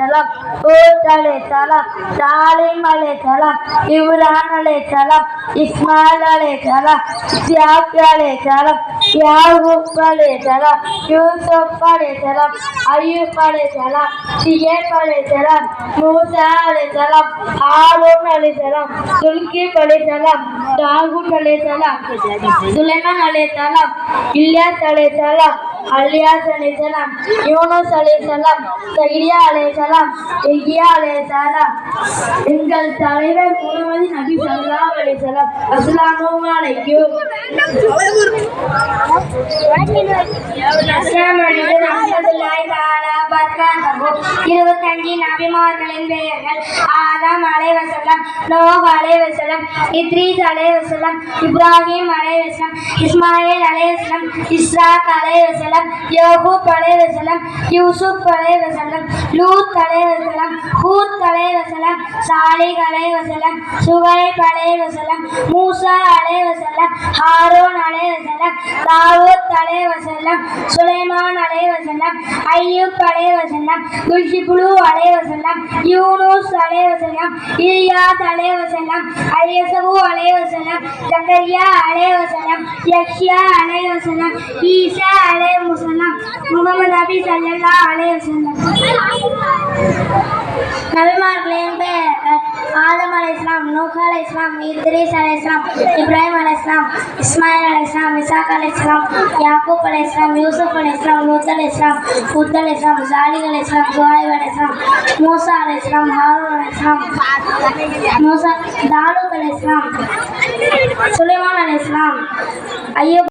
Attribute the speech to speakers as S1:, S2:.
S1: सलाम हूद सलाम सालिम इब्राहिम इमरान सलाम इस्माइल सलाम सियाब सलाम याकूब सलाम यूसुफ सलाम अयूब सलाम सीए सलाम मूसा सलाम हारून सलाम सुल्कीब सलाम दाऊद सलाम सुलेमान सलाम इलियास सलाम அலியாஸ் அலிசலாம் யூனஸ் அலிசலாம் சைரியா அலிசலாம் எகியா அலிசலாம். எங்கள் தலைவர் முகமது நபி சல்லா அலிசலாம். வஸல்லம் அலைக்கும். அஸ்ஸலாமு அலைக்கும் இருபத்தஞ்சு நபிமார்களின் பெயர்கள் ஆதாம் அலைவசலம் நோஹ் அலைவசலம் இத்ரீஸ் அலைவசல்லம் இப்ராஹிம் அலைவசல்லம் இஸ்மாயில் அலைவசல்லம் இஸ்ராக் அலைவசல்லம் யோகூப் அலைவசல்லம் யூசுப் அலைவசல்லம் லூத் அலைவசல்லம் ஹூத் அலைவசல்லம் சாலிக் அலைவசல்லம் சுவைப் அலைவசல்லம் மூசா அலைவசல்லம் ஹாரூன் தாவூத் அலே வசல்லம் சுலைமான் அலே வசல்லம் ஐயூப் அலே வசல்லம் குல்ஷிபுலு அலே வசல்லம் இலியாத் அலே வசல்லம் அலியசபு அலே வசல்லம் ஜக்கரியா அலே வசல்லம் யக்ஷியா அலைவசல்லம் ஈசா அலைவசல்லம் முகமது நபி ஸல்லல்லாஹு அலைஹி வஸல்லம் நபிமார்களின் பெயர்கள் ஆதம் அலை अलैहिस्सलाम इदरीस अलैहिस्सलाम इब्राहिम अलैहिस्सलाम इस्माइल अलैहिस्सलाम इसहाक अलैहिस्सलाम याकूब अलैहिस्सलाम यूसुफ अलैहिस्सलाम लूत अलैहिस्सलाम हूद अलैहिस्सलाम सालिह अलैहिस्सलाम शुआइब अलैहिस्सलाम मूसा अलैहिस्सलाम हारून अलैहिस्सलाम मूसा दाऊद अलैहिस्सलाम सुलेमान अलैहिस्सलाम अय्यूब